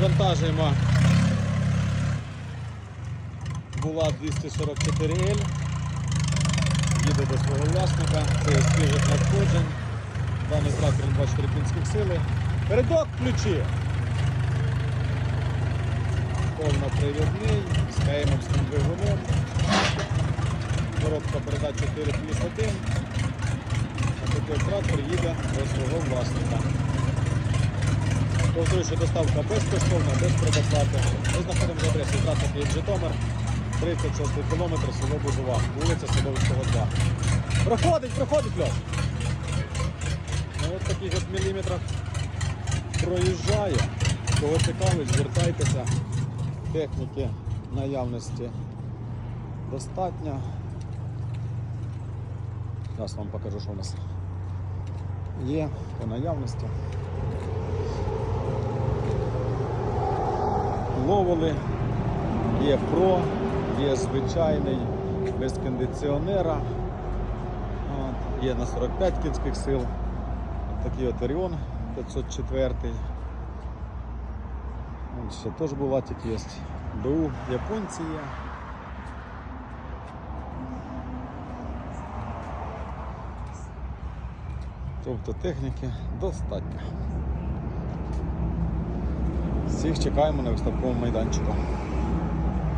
Завантажуємо була 244L. Їде до свого власника. Це свіжих надходжень. Даний трактор на 24 кінських сили. Передок ключі. Повнопривідний, з КМовським двигуном. Коробка передач 4 плюс 1. А такий трактор їде до свого власника. Повторюю, що доставка безкоштовна, без предоплати. Ми знаходимося в адресі траса Житомир, 36 кілометр, село Бузова, вулиця Садовського 2. Проходить, проходить, Льош. Ну, от таких от міліметрах проїжджає. Кого цікавить, звертайтеся. Техніки наявності достатньо. Зараз вам покажу, що у нас є по наявності. Ловили, є про, є звичайний без кондиціонера, От, є на 45 кінських сил. Такий от Оріон 504. Вон ще теж булатик є. БУ японці є. Тобто техніки достатньо. Всіх чекаємо на виставковому майданчику.